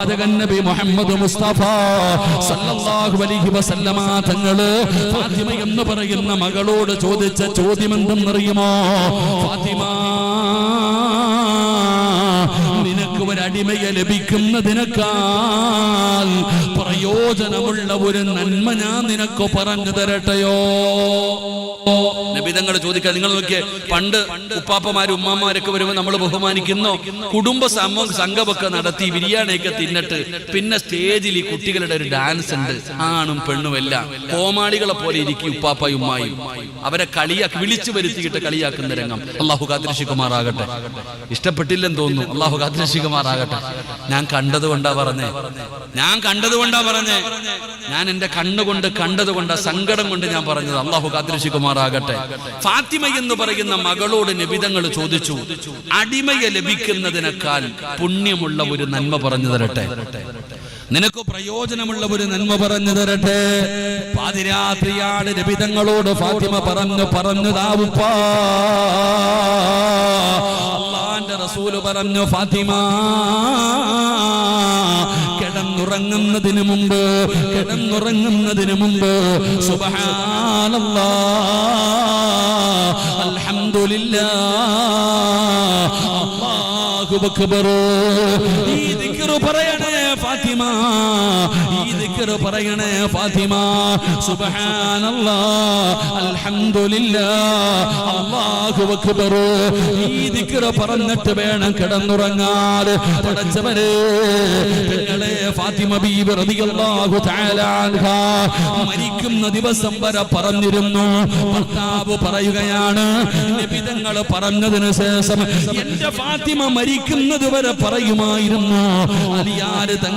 നബി മുഹമ്മദ് മുസ്തഫ സല്ലല്ലാഹു അലൈഹി വസല്ലമ തങ്ങൾ ഫാത്തിമ എന്ന് പറയുന്ന മകളോട് ചോദിച്ച ചോദ്യം എന്തെന്നറിയുമോ? ഫാത്തിമ നിനക്ക് ഒരു അടിമയെ ലഭിക്കുന്നതിനേക്കാൾ പ്രയോജനമുള്ള ഒരു നന്മ ഞാൻ നിനക്ക് പറഞ്ഞു തരട്ടെയോ? നബിതങ്ങൾ ചോദിക്കുക നിങ്ങൾ നോക്കിയേ പണ്ട് ഉപ്പാപ്പമാരും ഉമ്മാമാരൊക്കെ വരുമ്പോൾ നമ്മൾ ബഹുമാനിക്കുന്നു. കുടുംബ സമ സംഘമൊക്കെ നടത്തി ബിരിയാണിയൊക്കെ തിന്നിട്ട് പിന്നെ സ്റ്റേജിൽ ഈ കുട്ടികളുടെ ഒരു ഡാൻസ് ഉണ്ട്. ആണും പെണ്ണും എല്ലാം. കോമാളികളെ പോലെ ഇരിക്കും ഉപ്പാപ്പയും ഉമ്മായും. അവരെ കളിയാക്കി വിളിച്ചു വരുത്തിയിട്ട് കളിയാക്കുന്ന രംഗം. അള്ളാഹു കാത്തിരശികുമാറാകട്ടെ ഇഷ്ടപ്പെട്ടില്ലെന്ന് തോന്നുന്നു. അള്ളാഹു കാത്തിരശികുമാറാകട്ടെ ഞാൻ കണ്ടത് കൊണ്ടാ പറഞ്ഞേ. ഞാൻ കണ്ടത് കൊണ്ടാ പറഞ്ഞേ ഞാൻ എന്റെ കണ്ണുകൊണ്ട് കണ്ടത് കൊണ്ടാ സങ്കടം കൊണ്ട് ഞാൻ പറഞ്ഞത് അള്ളാഹു കാത്തിരശികുമാറാകട്ടെ ഫാത്തിമ എന്ന് പറയുന്ന മകളോട് നിബിതങ്ങൾ ചോദിച്ചു അടിമയെ ലഭിക്കുന്നതിനേക്കാൾ പുണ്യമുള്ള ഒരു നന്മ പറഞ്ഞു തരട്ടെ. നിനക്ക് പ്രയോജനമുള്ള ഒരു നന്മ പറഞ്ഞു തരട്ടെ. പാതിരാത്രിയാണ് രബിതങ്ങളോട് ഫാത്തിമ പറഞ്ഞു പറഞ്ഞു താവുപ്പാ അള്ളാന്റെ റസൂൽ പറഞ്ഞു ഫാത്തിമ. കിടന്നുറങ്ങുന്നതിന് മുമ്പ് കിടന്നുറങ്ങുന്നതിന് മുമ്പ് സുബഹാനല്ലാ അൽഹംദുലില്ലാ അല്ലാഹു അക്ബർ ഈ ദിക്ർ പറയണേ ഫാത്തിമ. ഈ ദിക്ർ പറയണേ ഫാത്തിമ. സുബ്ഹാനല്ലാ അൽഹംദുലില്ലാ അല്ലാഹു അക്ബർ ഈ ദിക്ർ പറഞ്ഞിട്ട് വേണം കിടന്നുറങ്ങാൻ. പടച്ചവരെ നിങ്ങളെ ഫാത്തിമ ബീബി റളിയല്ലാഹു തആല അൻഹ മരിക്കുന്ന ദിവസം വരെ പറഞ്ഞിരുന്നു. ഭർത്താവ് പറയുകയാണ് നബിതങ്ങൾ പറഞ്ഞതിന് ശേഷം എന്റെ ഫാത്തിമ മരിക്കുന്നത് വരെ പറയുമായിരുന്നു. അലിയാര് തങ്ങൾ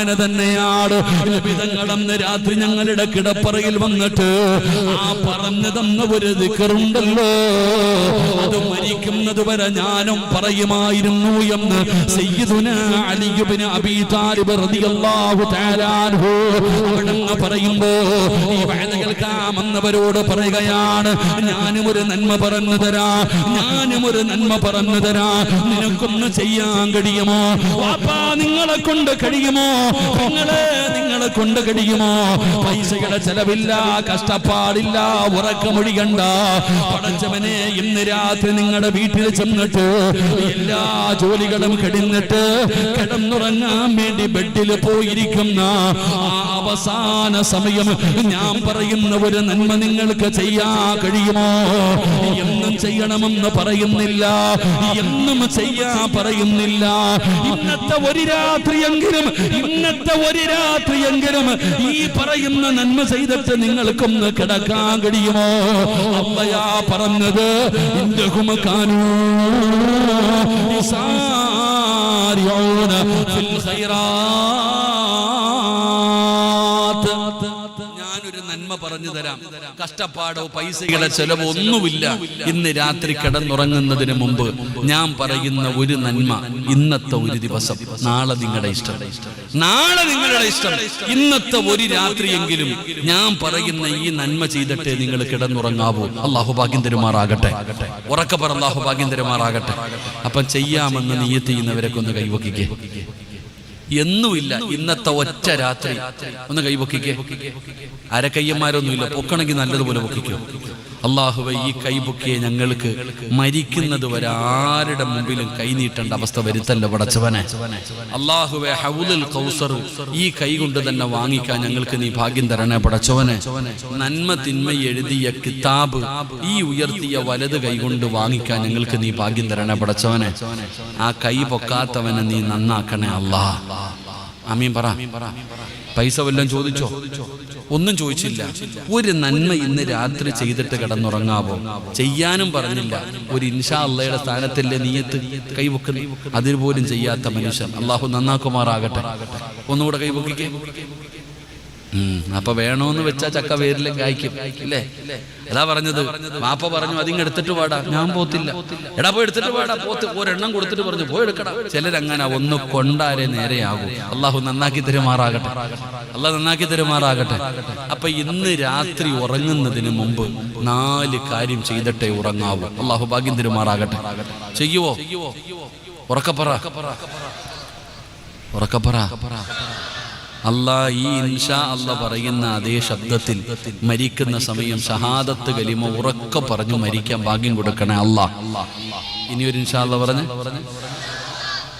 അങ്ങനെ തന്നെയാണ്. നബിതങ്ങളന്ന് രാത്രി ഞങ്ങളുടെ കിടപ്പറയിൽ വന്നിട്ട് ആ പറഞ്ഞു തന്ന ഒരു ദിക്കറുണ്ടല്ലോ. അത് മരിക്കുന്നത് വരെ ഞാനും പറയുമായിരുന്നു എന്ന് സയ്യിദുന റളിയല്ലാഹു ഈ പറയുകയാണ്. ഞാനും ഒരു നന്മ പറഞ്ഞു തരാ. ഞാനും ഒരു നന്മ പറഞ്ഞു തരാ. നിനക്കൊന്ന് ചെയ്യാൻ കഴിയുമോ? വാപ്പാ നിങ്ങളെ കൊണ്ട് കഴിയുമോ? നിങ്ങളെ നിങ്ങളെ കൊണ്ട് കഴിയുമോ? പൈസയുടെ ചെലവില്ല കഷ്ടപ്പാടില്ല ഉറക്കമൊഴികണ്ട പടച്ചവനെ ഇന്ന് രാത്രി നിങ്ങളുടെ വീട്ടിൽ ചെന്നിട്ട് എല്ലാ ജോലികളും കിടന്നിട്ട് കിടന്നുറങ്ങാൻ വേണ്ടി ബെഡിൽ പോയിരിക്കുന്ന ആ അവസാന സമയം ഞാൻ പറയുന്ന ഒരു നന്മ നിങ്ങൾക്ക് ചെയ്യാൻ കഴിയുമോ എന്നും ചെയ്യണമെന്ന് പറയുന്നില്ല എന്നും ചെയ്യാൻ പറയുന്നില്ല ഇന്നത്തെ ഒരു രാത്രിയെങ്കിലും ഇന്നത്തെ ഒരു രാത്രിയെങ്കിലും ഈ പറയുന്ന നന്മ ചെയ്തിട്ട് നിങ്ങൾക്കൊന്ന് കിടക്കാൻ കഴിയുമോ അമ്മയാ പറഞ്ഞത് എന്റെ ഹുമക്കാനൂ يسارعون في الخيرات പറഞ്ഞു തരാം. കഷ്ടപ്പാടോ പൈസയുടെ ചെലവോ ഒന്നുമില്ല. ഇന്ന് രാത്രി കിടന്നുറങ്ങുന്നതിന് മുമ്പ് ഞാൻ പറയുന്ന ഒരു നന്മ ഇന്നത്തെ ഒരു ദിവസം. നാളെ നിങ്ങളുടെ ഇഷ്ടം. നാളെ നിങ്ങളുടെ ഇഷ്ടം. ഇന്നത്തെ ഒരു രാത്രിയെങ്കിലും ഞാൻ പറയുന്ന ഈ നന്മ ചെയ്തിട്ട് നിങ്ങൾ കിടന്നുറങ്ങാവൂ. അള്ളാഹു ഭാഗ്യം തരുമാറാകട്ടെ. ഉറക്കെ അള്ളാഹു ഭാഗ്യം തരുമാറാകട്ടെ. അപ്പം ചെയ്യാമെന്ന് നീയത്ത് ചെയ്യുന്നവരൊക്കെ ഒന്ന് കൈവക്കിക്കേ. എന്നുമില്ല ഇന്നത്തെ ഒറ്റ രാത്രി. ഒന്ന് കൈപൊക്കിക്കേ അരക്കയ്യന്മാരൊന്നുമില്ല പൊക്കണമെങ്കിൽ നല്ലതുപോലെ പൊക്കിക്കോ. അള്ളാഹുവെ ഈ കൈബുക്കിയെ ഞങ്ങൾക്ക് മരിക്കുന്നത് വരെ ആരുടെ മുമ്പിലും കൈനീട്ടേണ്ട അവസ്ഥ വരുത്തല്ല പടച്ചവനെ? അള്ളാഹുവെ ഹൗലുൽ കൗസർ ഈ കൈ കൊണ്ട് തന്നെ വാങ്ങിക്കാൻ ഞങ്ങൾക്ക് നീ ഭാഗ്യം തരണേ പടച്ചവനെ. നന്മ തിന്മ എഴുതിയ കിതാബ് ഈ ഉയർത്തിയ വലത് കൈ കൊണ്ട് വാങ്ങിക്കാൻ ഞങ്ങൾക്ക് നീ ഭാഗ്യം തരണേ പടച്ചവനെ. ആ കൈ പൊക്കാത്തവനെ നീ നന്നാക്കണേ അല്ലാ അമീൻ പറ. പൈസ വല്ലതും ചോദിച്ചോ? ഒന്നും ചോദിച്ചില്ല. ഒരു നന്മ ഇന്ന് രാത്രി ചെയ്തിട്ട് കിടന്നുറങ്ങാവോ? ചെയ്യാനും പറഞ്ഞില്ല. ഒരു ഇൻഷാ അള്ളയുടെ സ്ഥാനത്തിലെ നീയത്ത് കൈവക്കുന്നു? അതിന് പോലും ചെയ്യാത്ത മനുഷ്യൻ. അള്ളാഹു നന്നാക്കുമാറാകട്ടെ. ഒന്നുകൂടെ കൈവക്കിക്കേ. അപ്പൊ വേണോന്ന് വെച്ചാ ചക്ക വേരിലും കായ്ക്കും അല്ലേ അതാ പറഞ്ഞത്. വാപ്പ പറഞ്ഞു അതിങ്ങ് എടുത്തിട്ട് പാടാ ഞാൻ പോത്തില്ല. എടാ പോയി എടുത്തിട്ട് പാടാ പോത്ത് ഒരെണ്ണം കൊടുത്തിട്ട് പറഞ്ഞു പോയി എടുക്കടാ. ചിലരങ്ങനെ ഒന്ന് കൊണ്ടാരെ നേരെയാകും അള്ളാഹു നന്നാക്കി തരുമാറാകട്ടെ. അള്ളാഹ് നന്നാക്കി തരുമാറാകട്ടെ. അപ്പൊ ഇന്ന് രാത്രി ഉറങ്ങുന്നതിന് മുമ്പ് നാല് കാര്യം ചെയ്തിട്ടേ ഉറങ്ങാവൂ. അള്ളാഹു ഭാഗ്യം തരുമാറാകട്ടെ. ചെയ്യുവോ? ഉറക്കപ്പറ ഉറക്കപ്പറ. ഉറക്കപ്പറ. അല്ലാ ഈ ഇൻഷാ അല്ല പറയുന്ന അതേ ശബ്ദത്തിൽ മരിക്കുന്ന സമയം ഷഹാദത്ത് കലിമ ഉറക്ക പറഞ്ഞു മരിക്കാൻ ഭാഗ്യം കൊടുക്കണേ അള്ളാ. ഇനി ഒരു ഇൻഷാ അല്ല പറഞ്ഞ?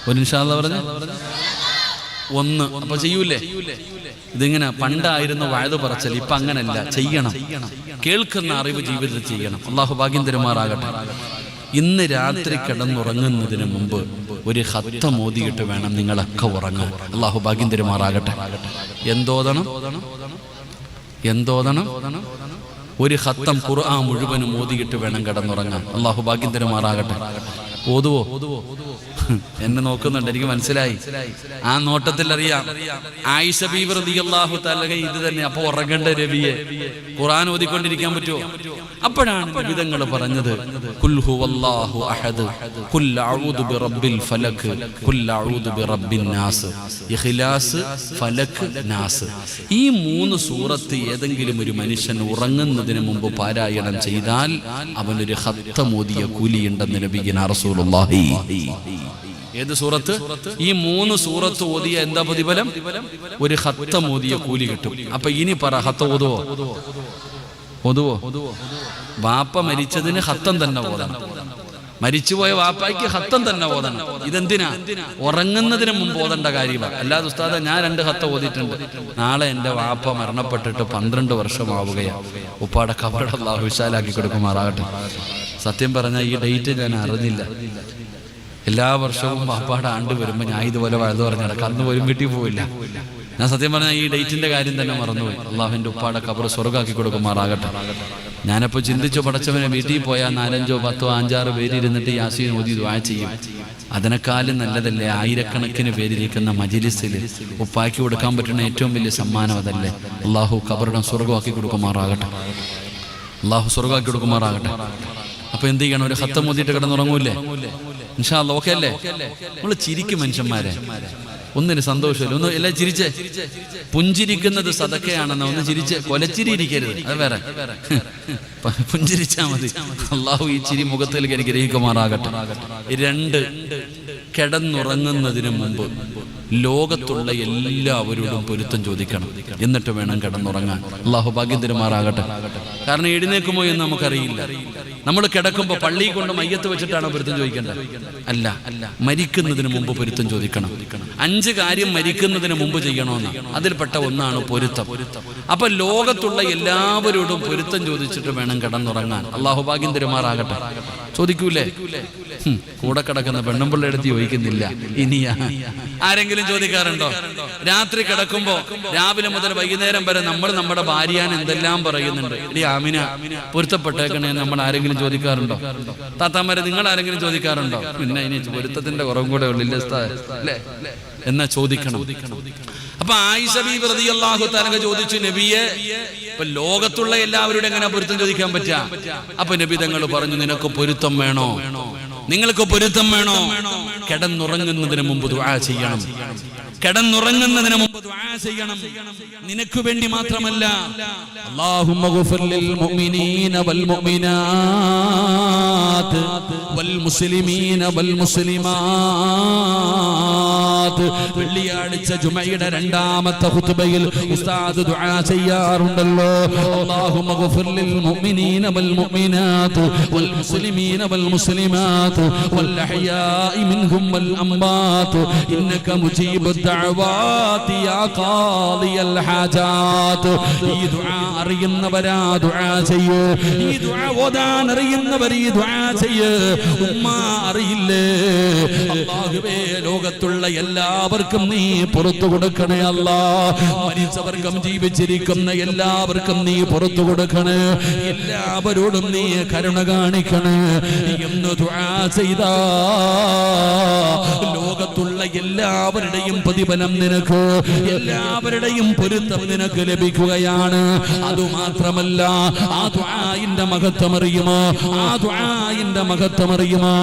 ഒരു ഇൻഷാ അല്ല പറഞ്ഞ? ഒന്ന്. അപ്പൊ ചെയ്യൂലേ? ഇതിങ്ങനെ പണ്ടായിരുന്നു വഴുത് പറച്ചൽ ഇപ്പൊ അങ്ങനല്ല. ചെയ്യണം. കേൾക്കുന്ന അറിവ് ജീവിതത്തിൽ ചെയ്യണം. അള്ളാഹു ഭാഗ്യം തരുമാറാകട്ടെ. ഇന്ന് രാത്രി കിടന്നുറങ്ങുന്നതിന് മുമ്പ് ഒരു ഹത്ത മോദിയിട്ട് വേണം നിങ്ങളൊക്കെ ഉറങ്ങാൻ. അള്ളാഹു ഭാഗ്യം തരുമാറാകട്ടെ. എന്തോതണം? എന്തോതണം? ഒരു ഹത്തം ഖുർആൻ മുഴുവനും ഓതിയിട്ട് വേണം കിടന്നുറങ്ങാൻ. അള്ളാഹു ഭാഗ്യം തരുമാറാകട്ടെ ഓതുവോ എന്നെ നോക്കുന്നുണ്ട് എനിക്ക് മനസ്സിലായി. ആ നോട്ടത്തിൽ അറിയാം ആയിഷ ബീവർ തലക ഇത് തന്നെ. അപ്പൊ ഉറങ്ങേണ്ട രവിയെ. ഖുറാൻ ഓതിക്കൊണ്ടിരിക്കാൻ പറ്റുമോ അപ്പോഴാണ് വിധങ്ങൾ പറഞ്ഞത്. അഹദ്. കുൽ അഊദു ബിറബ്ബിൽ കുൽ അഊദു ഇഖ്ലാസ് നാസ്. ഈ മൂന്ന് സൂറത്ത് ഏതെങ്കിലും ഒരു മനുഷ്യൻ ഉറങ്ങുന്നതിന് മുമ്പ് പാരായണം ചെയ്താൽ അവനൊരു ഹത്തമോദിയ കൂലിയുണ്ടെന്ന് ലഭിക്കുന്ന റസൂലുള്ളാഹി. ഏത് സൂറത്ത്? ഈ മൂന്ന് സൂറത്ത് ഓതിയ എന്താ പ്രതിഫലം? ഒരു ഹത്തം ഓതിയ കൂലി കിട്ടും. അപ്പൊ ഇനി പറ ഹത്ത ഓതുവോ? ഓതുവോ? വാപ്പ മരിച്ചതിന് ഹത്തം തന്നെ ഓതണം. മരിച്ചുപോയ വാപ്പായ്ക്ക് ഹത്തം തന്നെ ഓതണം. ഇതെന്തിനാ? ഉറങ്ങുന്നതിന് മുമ്പ് ഓതേണ്ട കാര്യമാണ് അല്ലാതെ ഉസ്താദ ഞാൻ രണ്ട് ഹത്ത ഓതിയിട്ടുണ്ട്. നാളെ എന്റെ വാപ്പ മരണപ്പെട്ടിട്ട് പന്ത്രണ്ട് വർഷമാവുകയാണ് ഉപ്പാടെ കബറ വിശാലാക്കി കൊടുക്കുമാറാകട്ടെ. സത്യം പറഞ്ഞാൽ ഈ ഡേറ്റ് ഞാൻ അറിഞ്ഞില്ല. എല്ലാ വർഷവും വാപ്പാടെ ആണ്ട് വരുമ്പോൾ ഞാൻ ഇതുപോലെ വഴുതു പറഞ്ഞു അന്ന് പോലും വീട്ടിൽ പോവില്ല. ഞാൻ സത്യം പറഞ്ഞാൽ ഈ ഡേറ്റിന്റെ കാര്യം തന്നെ മറന്നുപോയി. അള്ളാഹുവിന്റെ ഉപ്പാടെ കബർ സ്വർഗാക്കി കൊടുക്കുമാറാകട്ടെ. ഞാനപ്പോൾ ചിന്തിച്ചു പടച്ചവനെ വീട്ടിൽ പോയാൽ നാലഞ്ചോ പത്തോ അഞ്ചാറ് പേരിരുന്നിട്ട് യാസീൻ ഓതി ദ്വാ ചെയ്യും. അതിനേക്കാളും നല്ലതല്ലേ ആയിരക്കണക്കിന് പേരിരിക്കുന്ന മജിലിസിൽ ഉപ്പാക്കി കൊടുക്കാൻ പറ്റുന്ന ഏറ്റവും വലിയ സമ്മാനം അതല്ലേ? അള്ളാഹു കബറിടം സ്വർഗമാക്കി കൊടുക്കുമാറാകട്ടെ. അള്ളാഹു സ്വർഗമാക്കി കൊടുക്കുമാറാകട്ടെ. അപ്പൊ എന്ത് ചെയ്യണം? ഒരു ഹത്തം മുതിയിട്ട് കിടന്നുറങ്ങൂല്ലേ ഇൻഷാല്ല ഓക്കെ അല്ലേ നമ്മൾ ചിരിക്കും മനുഷ്യന്മാരെ. ഒന്നിന് സന്തോഷമില്ല. ഒന്ന് എല്ലാം ചിരിച്ചേ. പുഞ്ചിരിക്കുന്നത് സതക്കയാണെന്ന് ഒന്ന് ചിരിച്ച്. കൊലച്ചിരി ഇരിക്കരുത് അത് വേറെ. പുഞ്ചിരിച്ചാ മതി. അള്ളാഹു ഈ ചിരി മുഖത്തിലേക്ക് എനിക്ക് ഗ്രഹിക്കുമാറാകട്ടെ രണ്ട് കിടന്നുറങ്ങുന്നതിന് മുമ്പ് ലോകത്തുള്ള എല്ലാവരോടും പൊരുത്തം ചോദിക്കണം. എന്നിട്ട് വേണം കിടന്നുറങ്ങാൻ. അള്ളാഹു ഭാഗ്യം കാരണം എഴുന്നേക്കുമോ എന്ന് നമുക്കറിയില്ല. നമ്മൾ കിടക്കുമ്പോൾ പള്ളി കൊണ്ട് മയ്യത്ത് വെച്ചിട്ടാണ് പൊരുത്തം ചോദിക്കേണ്ടത്? അല്ല. മരിക്കുന്നതിന് മുമ്പ് പൊരുത്തം ചോദിക്കണം. അഞ്ച് കാര്യം മരിക്കുന്നതിന് മുമ്പ് ചെയ്യണമെന്ന് അതിൽപ്പെട്ട ഒന്നാണ് പൊരുത്തം. അപ്പൊ ലോകത്തുള്ള എല്ലാവരോടും പൊരുത്തം ചോദിച്ചിട്ട് വേണം കിടന്നുറങ്ങാൻ. അള്ളാഹു ഭാഗ്യം തിരുമാറാകട്ടെ ചോദിക്കൂലേ? കൂടെ കിടക്കുന്ന പെണ്ണുമ്പിള്ള എടുത്ത് ചോദിക്കുന്നില്ല ഇനിയാ. ആരെങ്കിലും ചോദിക്കാറുണ്ടോ? രാത്രി കിടക്കുമ്പോ രാവിലെ മുതൽ വൈകുന്നേരം വരെ നമ്മൾ നമ്മുടെ ഭാര്യാൻ എന്തെല്ലാം പറയുന്നുണ്ട്. ഇടി ആമിന പൊരുത്തപ്പെട്ടേക്കണേ നമ്മൾ ആരെങ്കിലും ചോദിക്കാറുണ്ടോ? താത്താമാരെ നിങ്ങൾ ആരെങ്കിലും ചോദിക്കാറുണ്ടോ? പിന്നെ ഇനി പൊരുത്തത്തിന്റെ കുറവും കൂടെ ഉള്ളില്ല അല്ലേ? എന്നാ ചോദിക്കണം. അപ്പൊ ആയിഷ പ്രതി അള്ളാഹു തനക ചോദിച്ചു നബിയെ ഇപ്പൊ ലോകത്തുള്ള എല്ലാവരുടെ എങ്ങനെ പൊരുത്തം ചോദിക്കാൻ പറ്റാ? അപ്പൊ നബി തങ്ങൾ പറഞ്ഞു നിനക്ക് പൊരുത്തം വേണോ? നിങ്ങൾക്ക് പൊരുത്തം വേണോ? കിടന്നുറങ്ങുന്നതിന് മുമ്പ് ദുആ ചെയ്യണം. കിടന്നുറങ്ങുന്നതിന് മുമ്പ് ചെയ്യണം. നിനക്ക് വേണ്ടി മാത്രമല്ല. മുഅ്മിനീന വൽ മുഅ്മിനാത്ത് വൽ മുസ്ലിമീന വൽ മുസ്ലിമാത്ത്. വെള്ളിയാഴ്ച ജുമയുടെ രണ്ടാമത്തെ ഖുത്ബയിൽ ഉസ്താദ് ദുആ ചെയ്യാറുണ്ടല്ലോ. അല്ലാഹുമ്മ മുഅ്മിനീന വൽ മുഅ്മിനാത്ത് വൽ മുസ്ലിമീന വൽ മുസ്ലിമാത്ത് വൽ ഇന്നക يا قاضي الحاجات. يدعى ريم نبرا دعاء سيئ يدعى ودان ريم نبري دعاء سيئ أمار അല്ലാഹുവേ ലോകത്തുള്ള എല്ലാവർക്കും നീ പുറത്തു കൊടുക്കണേ അല്ല. മരിച്ചവർക്കും ജീവിച്ചിരിക്കുന്ന എല്ലാവർക്കും നീ പുറത്തു കൊടുക്കണേ. എല്ലാവരോടും നീ കരുണ കാണിക്കണേ. എന്ന് ചെയ്താ. ലോകത്തുള്ള എല്ലാവരുടെയും പ്രതിഫലം നിനക്ക് എല്ലാവരുടെയും പൊരുത്തം നിനക്ക് ലഭിക്കുകയാണ്. അതുമാത്രമല്ല ആ ദുആഇന്റെ മഹത്വം അറിയുമോ? ആ ദുആഇന്റെ മഹത്വം അറിയുമോ?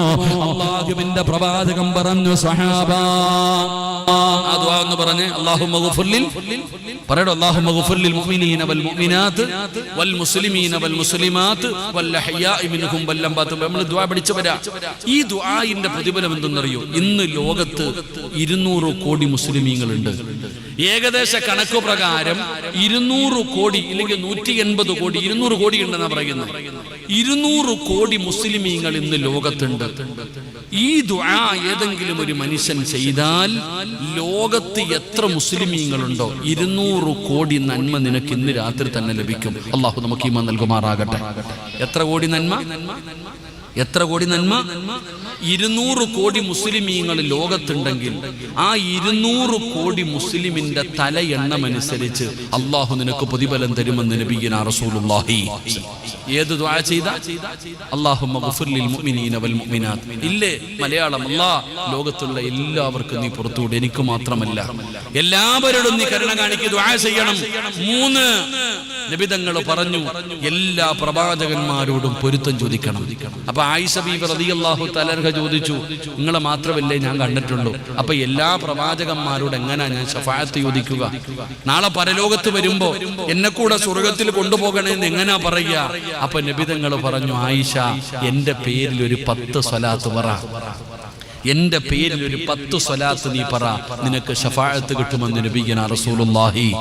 അള്ളാഹുവിന്റെ പ്രവാചകം പറഞ്ഞു സഹാബ ഒന്ന് പറഞ്ഞേ മുഅ്മിനീന വൽ മുഅ്മിനാത്ത് വൽ മുസ്ലിമീന വൽ മുസ്ലിമാത്ത് മിൻഹും നമ്മൾ ദുആ ഈ പ്രതിഫലം എന്തെന്നറിയോ? ഇന്ന് ലോകത്ത് ഇരുന്നൂറ് കോടി മുസ്ലിമീങ്ങളുണ്ട്. ഏകദേശ കണക്ക് പ്രകാരം ഇരുന്നൂറ് കോടി ഇല്ലെങ്കിൽ നൂറ്റി എൺപത് കോടി ഇരുന്നൂറ് കോടി ഉണ്ടെന്നാ പറയുന്നത്. ഇരുന്നൂറ് കോടി മുസ്ലിമീങ്ങൾ ഇന്ന് ലോകത്തുണ്ട്. ഈ ദുആ ഏതെങ്കിലും ഒരു മനുഷ്യൻ ചെയ്താൽ ലോകത്ത് എത്ര മുസ്ലിമീങ്ങളുണ്ടോ ഇരുന്നൂറ് കോടി നന്മ നിനക്ക് ഇന്ന് രാത്രി തന്നെ ലഭിക്കും. അള്ളാഹു നമുക്ക് ഈമ നൽകുമാറാകട്ടെ. എത്ര കോടി നന്മ? എത്ര കോടി നന്മ? ഇരുന്നൂറ് കോടി മുസ്ലിമീങ്ങൾ ലോകത്തുണ്ടെങ്കിൽ ആ ഇരുന്നൂറ് കോടി മുസ്ലിമിന്റെ തല എണ്ണമനുസരിച്ച് അള്ളാഹു നിനക്ക് പ്രതിഫലം തരുമെന്ന് നബിയന റസൂലുള്ളാഹി. ഇല്ലേ? മലയാളം അല്ലാ ലോകത്തുള്ള എല്ലാവർക്കും നീ പുറത്തൂടെ എനിക്ക് മാത്രമല്ല എല്ലാവരോടും നീ കരുണ കാണിക്കുക ദുആ ചെയ്യണം. മൂന്ന് നബിതങ്ങൾ പറഞ്ഞു എല്ലാ പ്രവാചകന്മാരോടും പൊരുത്തം ചോദിക്കണം. അപ്പൊ ആയിഷ ബീബി റളിയല്ലാഹു തലർഹ ചോദിച്ചു നിങ്ങളെ മാത്രമല്ലേ ഞാൻ കണ്ടിട്ടുള്ളൂ? അപ്പൊ എല്ലാ പ്രവാചകന്മാരോട് എങ്ങനാ ഞാൻ ഷഫായത്ത് ചോദിക്കുക? നാളെ പരലോകത്ത് വരുമ്പോ എന്നെ കൂടെ സ്വർഗത്തിൽ കൊണ്ടുപോകണേന്ന് എങ്ങനാ പറയുക? അപ്പൊ നിബിതങ്ങൾ പറഞ്ഞു ആയിഷ എന്റെ പേരിൽ ഒരു പത്ത് സ്വലാത്ത് പറ. എന്റെ പേരിൽ ഒരു പത്ത് സ്വലാത്ത് നീ പറ. നിനക്ക് ഷഫായത്ത് കിട്ടുമെന്ന് നബിഗന റസൂലുള്ളാഹി.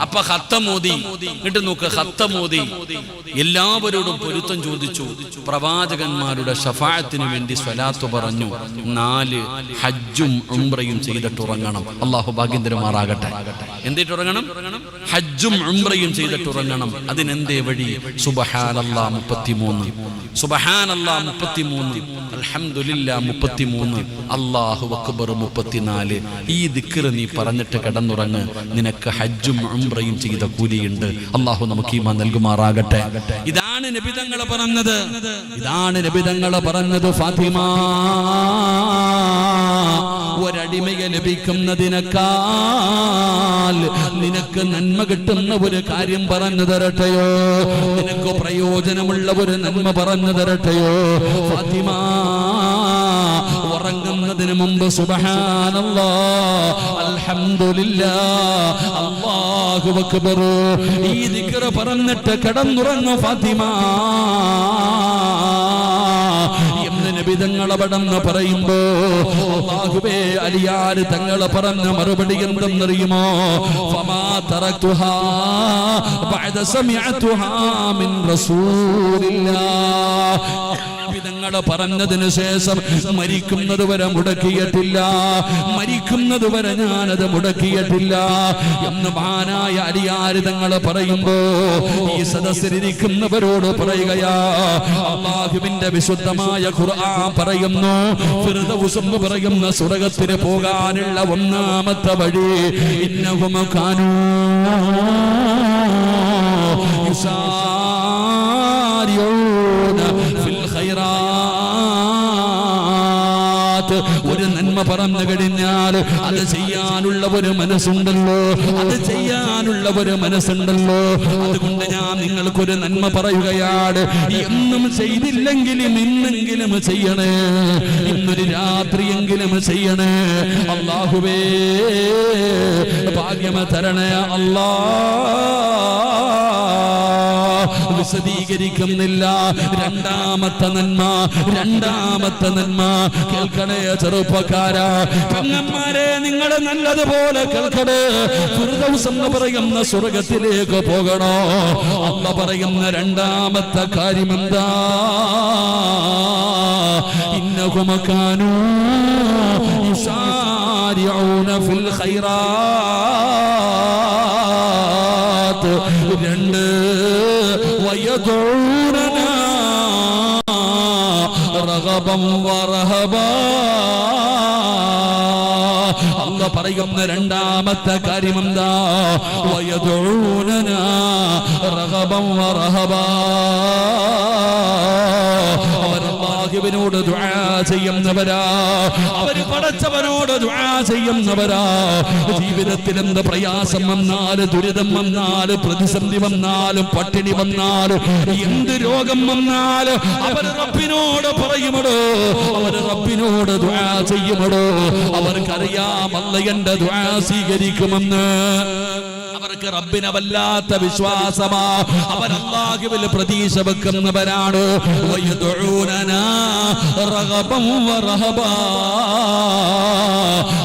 അപ്പൊ ഹത്തമോദി എന്നിട്ട് നോക്ക് ഹത്തമോദി എല്ലാവരോടും പൊരുത്തം ചോദിച്ചു. പ്രവാചകന്മാരുടെ ഷഫായത്തിന് വേണ്ടി സ്വലാത്ത് പറഞ്ഞു. നാല് ഹജ്ജും ഉംറയും ചെയ്തിട്ടുറങ്ങണം അള്ളാഹു ഭാഗ്യന്തരമാറാകട്ടെ. എന്തിട്ടുറങ്ങണം ഹജ്ജും. ഉംറയും ചെയ്തിട്ട് ഉറങ്ങണം അതിനെന്തേ വഴി? സുബഹാനല്ലാ മുപ്പത്തിമൂന്ന്. സുബഹാനല്ലാ മുപ്പത്തിമൂന്ന്. അൽഹംദുലില്ലാ മുപ്പത്തിമൂന്ന്. അള്ളാഹു അക്ബർ മുപ്പത്തിനാല്. ഈ ദിക്കർ നീ പറഞ്ഞിട്ട് കിടന്നുറങ്ങ്. നിനക്ക് ഹജ്ജും ഉംറയും ചെയ്ത കൂലിയുണ്ട്. അള്ളാഹു നമുക്ക് ഈമാ നൽകുമാറാകട്ടെ. ഇതാണ് നബിതങ്ങൾ പറഞ്ഞത്. ഇതാണ് നബിതങ്ങൾ പറഞ്ഞത് ഫാത്തിമ. ഒരടിമയെ ലഭിക്കുന്നതിനേക്കാൾ നിനക്ക് നന്മ കിട്ടുന്ന ഒരു കാര്യം പറഞ്ഞു തരട്ടെയോ? നിനക്ക് പ്രയോജനമുള്ള ഒരു നന്മ പറഞ്ഞു തരട്ടെയോ? ഫാത്തിമ ഉറങ്ങുന്നതിന് മുമ്പ് സുബഹാനല്ലാ അല്ലാഹു അക്ബർ ഈ ദിക്ർ പറഞ്ഞിട്ട് കിടന്നുറങ്ങും ഫാത്തിമ. നബിതങ്ങൾ അവിടെന്ന് പറയുമ്പോ അല്ലാഹുവേ അലിയാര് തങ്ങളെ പറഞ്ഞ മറുപടി എന്തെന്നറിയുമോ? ഫമാ തറക്തുഹാ റസൂലില്ലാഹ് വിധങ്ങളെ പറഞ്ഞതിന് ശേഷം മരിക്കുന്നത് വരെ മുടക്കിയിട്ടില്ല. മരിക്കുന്നത് വരെ ഞാനത് മുടക്കിയിട്ടില്ല എന്ന് മാനായ അരിയാര് തങ്ങൾ പറയുമ്പോ ഈ സദസ്സിലിരിക്കുന്നവരോട് പറയുകയാ അള്ളാഹുവിന്റെ വിശുദ്ധമായ ഖുർആൻ പറയുന്നു പറയുന്ന സ്വർഗത്തിന് പോകാനുള്ള ഒന്നാമത്തെ വഴി ഇന്നഹും കാനൂ. ഖൈറാത്ത് ഒരു നന്മ പറഞ്ഞു കഴിഞ്ഞാൽ അത് ചെയ്യാനുള്ള ഒരു മനസ്സുണ്ടല്ലോ. അത് ചെയ്യാനുള്ള ഒരു മനസ്സുണ്ടല്ലോ. അതുകൊണ്ട് ഞാൻ നിങ്ങൾക്കൊരു നന്മ പറയുകയാണ്. എന്നും ചെയ്തില്ലെങ്കിലും ഇന്നെങ്കിലും ചെയ്യണേ. ഇന്നൊരു രാത്രിയെങ്കിലും ചെയ്യണേ. അള്ളാഹുവേ ഭാഗ്യമ തരണേ. അല്ലാ വിശദീകരിക്കുന്നില്ല. രണ്ടാമത്തെ നന്മ രണ്ടാമത്തെ നന്മ. കേൾക്കണേ ചെറുപ്പക്കാരാ. പെങ്ങന്മാരെ നിങ്ങൾ നല്ലതുപോലെ കേൾക്കണേ. ഫിർദൗസ് എന്ന് പറയുന്ന സ്വർഗത്തിലേക്ക് പോകണോ? അമ്മ പറയുന്ന രണ്ടാമത്തെ കാര്യം എന്താ ഇന്നഹുമക്കാനൂ യുസാരിഊന ഫിൽ ഖൈറാത്ത് വയദൂനനാ റഗബം വറഹബാ. അല്ല പറയുന്ന രണ്ടാമത്തെ കാര്യം എന്താ വയദൂനന റഗബം വറഹബാ. ദുആ ചെയ്യുന്നവരാ. അവർ പടച്ചവനോട് ചെയ്യുന്നവരാ. ജീവിതത്തിൽ എന്ത് പ്രയാസം വന്നാലും ദുരിതം വന്നാലും പ്രതിസന്ധി വന്നാലും പട്ടിണി വന്നാലും എന്ത് രോഗം വന്നാലും അവർ റബ്ബിനോട് പറയുമടോ. അവർ റബ്ബിനോട് ചെയ്യുമടോ. അവർക്കറിയാം അല്ല എന്റെ സ്വീകരിക്കുമെന്ന്. അവർക്ക് റബ്ബിനെ വല്ലാത്ത വിശ്വാസമാ അവൻ അള്ളാഹുവിൽ പ്രതീക്ഷ.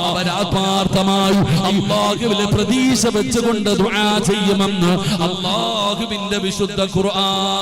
അവർ ആത്മാർത്ഥമായി അള്ളാഹുവിൽ പ്രതീക്ഷ വെച്ചുകൊണ്ട് ദുആ ചെയ്യുമെന്ന് അല്ലാഹുവിന്റെ വിശുദ്ധ ഖുർആൻ